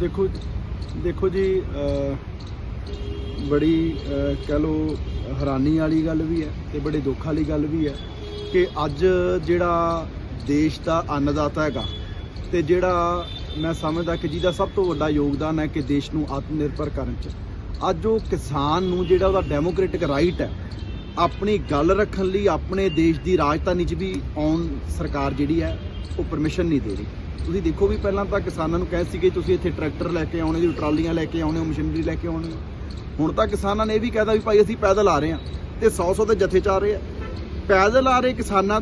ਦੇਖੋ ਦੇਖੋ ਜੀ ਬੜੀ ਅਹ, ਕਹਿ ਲੋ ਹੈਰਾਨੀ ਵਾਲੀ ਗੱਲ ਵੀ ਹੈ ਤੇ ਬੜੇ ਦੁੱਖ ਵਾਲੀ ਗੱਲ ਵੀ ਹੈ ਕਿ ਅੱਜ ਜਿਹੜਾ ਦੇਸ਼ ਦਾ ਅੰਨਦਾਤਾ ਹੈਗਾ ਤੇ ਜਿਹੜਾ ਮੈਂ ਸਮਝਦਾ ਕਿ ਜਿਹਦਾ ਸਭ ਤੋਂ ਵੱਡਾ ਯੋਗਦਾਨ ਹੈ ਕਿ ਦੇਸ਼ ਨੂੰ ਆਤਮ ਨਿਰਭਰ ਕਰਨ ਚ। ਅੱਜ ਉਹ ਕਿਸਾਨ ਨੂੰ ਜਿਹੜਾ ਉਹਦਾ ਡੈਮੋਕ੍ਰੈਟਿਕ ਰਾਈਟ ਹੈ ਆਪਣੀ ਗੱਲ ਰੱਖਣ ਲਈ ਆਪਣੇ ਦੇਸ਼ ਦੀ ਰਾਜਧਾਨੀ 'ਚ ਵੀ ਆਉਣ ਸਰਕਾਰ ਜਿਹੜੀ ਹੈ ਉਹ ਪਰਮਿਸ਼ਨ ਨਹੀਂ ਦੇ ਰਹੀ। ਤੁਸੀਂ ਦੇਖੋ ਵੀ ਪਹਿਲਾਂ ਤਾਂ ਕਿਸਾਨਾਂ ਨੂੰ ਕਹਿ ਸੀ ਤੁਸੀਂ ਇੱਥੇ ਟਰੈਕਟਰ ਲੈ ਕੇ ਆਉਣੇ ਜੀ ਟਰਾਲੀਆਂ ਲੈ ਕੇ ਆਉਣੇ ਹੋ ਮਸ਼ੀਨਰੀ ਲੈ ਕੇ ਆਉਣੀ। ਹੁਣ ਤਾਂ ਕਿਸਾਨਾਂ ਨੇ ਇਹ ਵੀ ਕਹਿਦਾ ਵੀ ਭਾਈ ਅਸੀਂ ਪੈਦਲ ਆ ਰਹੇ ਹਾਂ ਤੇ 100-100 ਦੇ ਜਥੇ ਚ ਆ ਰਹੇ ਆ। ਪੈਦਲ ਆ ਰਹੇ ਕਿਸਾਨਾਂ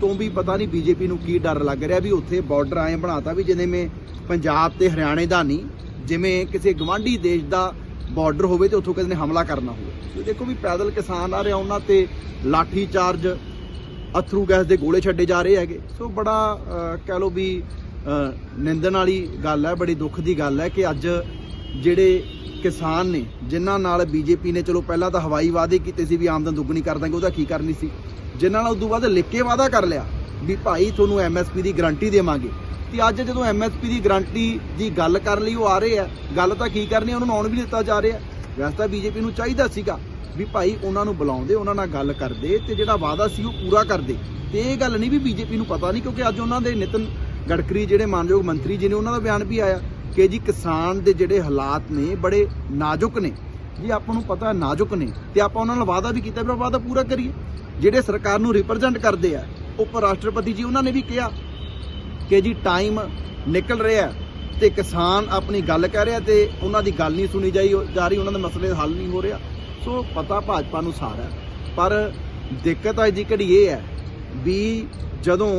ਤੋਂ ਵੀ ਪਤਾ ਨਹੀਂ ਬੀਜੇਪੀ ਨੂੰ ਕੀ ਡਰ ਲੱਗ ਰਿਹਾ ਵੀ ਉੱਥੇ ਬਾਰਡਰ ਆਏ ਬਣਾਤਾ ਵੀ ਜਿਵੇਂ ਮੈਂ ਪੰਜਾਬ ਤੇ ਹਰਿਆਣੇ ਦਾ ਨਹੀਂ, ਜਿਵੇਂ ਕਿਸੇ ਗਵਾਂਢੀ ਦੇਸ਼ ਦਾ ਬਾਰਡਰ ਹੋਵੇ ਤੇ ਉੱਥੋਂ ਕਿਸੇ ਨੇ ਹਮਲਾ ਕਰਨਾ ਹੋਵੇ। ਤੁਸੀਂ ਦੇਖੋ ਵੀ ਪੈਦਲ ਕਿਸਾਨ ਆ ਰਹੇ ਉਹਨਾਂ ਤੇ ਲਾਠੀ ਚਾਰਜ, ਅਥਰੂ ਗੈਸ ਦੇ ਗੋਲੇ ਛੱਡੇ ਜਾ ਰਹੇ ਹੈਗੇ। ਸੋ ਬੜਾ ਕਹਿ ਲਓ ਵੀ ਨਿੰਦਣ ਵਾਲੀ ਗੱਲ ਹੈ, ਬੜੀ ਦੁੱਖ ਦੀ ਗੱਲ ਹੈ ਕਿ ਅੱਜ ਜਿਹੜੇ ਕਿਸਾਨ ਨੇ, ਜਿਨ੍ਹਾਂ ਨਾਲ ਬੀਜੇਪੀ ਨੇ, ਚਲੋ ਪਹਿਲਾਂ ਤਾਂ ਹਵਾਈ ਵਾਅਦੇ ਕੀਤੇ ਸੀ ਵੀ ਆਮਦਨ ਦੁੱਗਣੀ ਕਰ ਦਾਂਗੇ, ਉਹਦਾ ਕੀ ਕਰਨੀ ਸੀ? ਜਿਨ੍ਹਾਂ ਨਾਲ ਉਦੋਂ ਬਾਅਦ ਲਿਖ ਕੇ ਵਾਅਦਾ ਕਰ ਲਿਆ ਵੀ ਭਾਈ ਤੁਹਾਨੂੰ ਐਮਐਸਪੀ ਦੀ ਗਾਰੰਟੀ ਦੇਵਾਂਗੇ। ਤੇ ਅੱਜ ਜਦੋਂ ਐਮਐਸਪੀ ਦੀ ਗਾਰੰਟੀ ਦੀ ਗੱਲ ਕਰਨ ਲਈ, ਉਹ ਆ ਰਹੇ ਆ। ਗੱਲ ਤਾਂ ਕੀ ਕਰਨੀ ਉਹਨਾਂ ਨੂੰ ਆਉਣ ਵੀ ਦਿੱਤਾ ਜਾ ਰਿਹਾ। ਵੈਸੇ ਤਾਂ ਬੀਜੇਪੀ ਨੂੰ ਚਾਹੀਦਾ ਸੀਗਾ ਵੀ ਭਾਈ ਉਹਨਾਂ ਨੂੰ ਬੁਲਾਉਂਦੇ, ਉਹਨਾਂ ਨਾਲ ਗੱਲ ਕਰਦੇ ਤੇ ਜਿਹੜਾ ਵਾਅਦਾ ਸੀ ਉਹ ਪੂਰਾ ਕਰਦੇ। ਤੇ ਇਹ ਗੱਲ ਨਹੀਂ ਵੀ ਬੀਜੇਪੀ ਨੂੰ ਪਤਾ ਨਹੀਂ, ਕਿਉਂਕਿ ਅੱਜ ਉਹਨਾਂ ਦੇ ਨਿਤਨ ਗਡਕਰੀ ਜਿਹੜੇ ਮਾਨਯੋਗ ਮੰਤਰੀ ਜੀ ਨੇ ਉਹਨਾਂ ਦਾ ਬਿਆਨ ਵੀ ਆਇਆ ਕਿ ਜੀ ਕਿਸਾਨ ਦੇ ਜਿਹੜੇ ਹਾਲਾਤ ਨੇ ਬੜੇ ਨਾਜ਼ੁਕ ਨੇ। ਜੀ ਆਪਾਂ ਨੂੰ ਪਤਾ ਨਾਜ਼ੁਕ ਨੇ ਤੇ ਆਪਾਂ ਉਹਨਾਂ ਨਾਲ ਵਾਅਦਾ ਵੀ ਕੀਤਾ ਵੀ ਆਪਾਂ ਵਾਅਦਾ ਪੂਰਾ ਕਰੀਏ। ਜਿਹੜੇ ਸਰਕਾਰ ਨੂੰ ਰਿਪਰੈਜ਼ੈਂਟ ਕਰਦੇ ਆ, ਉਪ ਰਾਸ਼ਟਰਪਤੀ ਜੀ ਉਹਨਾਂ ਨੇ ਵੀ ਕਿਹਾ ਕਿ ਜੀ ਟਾਈਮ ਨਿਕਲ ਰਿਹਾ ਤੇ ਕਿਸਾਨ ਆਪਣੀ ਗੱਲ ਕਹਿ ਰਿਹਾ ਤੇ ਉਹਨਾਂ ਦੀ ਗੱਲ ਨਹੀਂ ਸੁਣੀ ਜਾਈ ਜਾ ਰਹੀ, ਉਹਨਾਂ ਦੇ ਮਸਲੇ ਹੱਲ ਨਹੀਂ ਹੋ ਰਿਹਾ। ਸੋ ਪਤਾ ਭਾਜਪਾ ਨੂੰ ਸਾਰਾ ਪਰ ਦਿੱਕਤ ਅੱਜ ਦੀ ਘੜੀ ਇਹ ਹੈ ਵੀ ਜਦੋਂ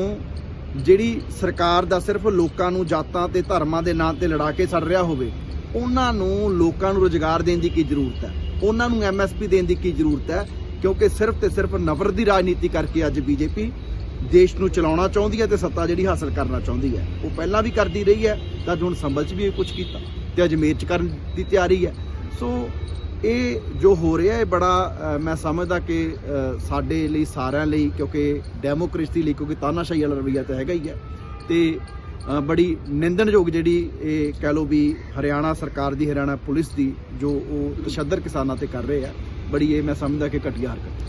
ਜਿਹੜੀ ਸਰਕਾਰ ਦਾ ਸਿਰਫ ਲੋਕਾਂ ਨੂੰ ਜਾਤਾਂ ਤੇ ਧਰਮਾਂ ਦੇ ਨਾਂ ਤੇ ਲੜਾ ਕੇ ਛੱਡ ਰਿਹਾ ਹੋਵੇ, ਉਹਨਾਂ ਨੂੰ ਲੋਕਾਂ ਨੂੰ ਰੋਜ਼ਗਾਰ ਦੇਣ ਦੀ ਕੀ ਜ਼ਰੂਰਤ ਹੈ? ਉਹਨਾਂ ਨੂੰ ਐਮਐਸਪੀ ਦੇਣ ਦੀ ਕੀ ਜ਼ਰੂਰਤ ਹੈ? ਕਿਉਂਕਿ ਸਿਰਫ ਤੇ ਸਿਰਫ ਨਫ਼ਰਤ ਦੀ ਰਾਜਨੀਤੀ ਕਰਕੇ ਅੱਜ ਬੀਜੇਪੀ ਦੇਸ਼ ਨੂੰ ਚਲਾਉਣਾ ਚਾਹੁੰਦੀ ਹੈ ਤੇ ਸੱਤਾ ਜਿਹੜੀ ਹਾਸਲ ਕਰਨਾ ਚਾਹੁੰਦੀ ਹੈ। ਉਹ ਪਹਿਲਾਂ ਵੀ ਕਰਦੀ ਰਹੀ ਹੈ, ਤਾਂ ਅੱਜ ਹੁਣ ਸੰਭਲ 'ਚ ਵੀ ਇਹ ਕੁਝ ਕੀਤਾ ਤੇ ਅਜਮੇਰ 'ਚ ਕਰਨ ਦੀ ਤਿਆਰੀ ਹੈ। ਸੋ ਇਹ ਜੋ ਹੋ ਰਿਹਾ ਹੈ ਬੜਾ ਮੈਂ ਸਮਝਦਾ ਕਿ ਸਾਡੇ ਲਈ, ਸਾਰਿਆਂ ਲਈ, ਕਿਉਂਕਿ ਡੈਮੋਕ੍ਰੇਸੀ ਲਈ ਕਿਉਂਕਿ ਤਾਨਾਸ਼ਾਹੀ ਵਾਲਾ ਰਵੱਈਆ ਤਾਂ ਹੈਗਾ ਹੀ ਹੈ। ਤੇ ਬੜੀ ਨਿੰਦਣਯੋਗ ਜਿਹੜੀ ਇਹ ਕਹਿ ਲਓ ਵੀ ਹਰਿਆਣਾ ਸਰਕਾਰ ਦੀ, ਹਰਿਆਣਾ ਪੁਲਿਸ ਦੀ ਜੋ ਉਹ ਤਸ਼ੱਦਦ ਕਿਸਾਨਾਂ ਤੇ ਕਰ ਰਹੇ ਆ, ਬੜੀ ਇਹ ਮੈਂ ਸਮਝਦਾ ਕਿ ਘਟੀਆ ਹਰਕਤ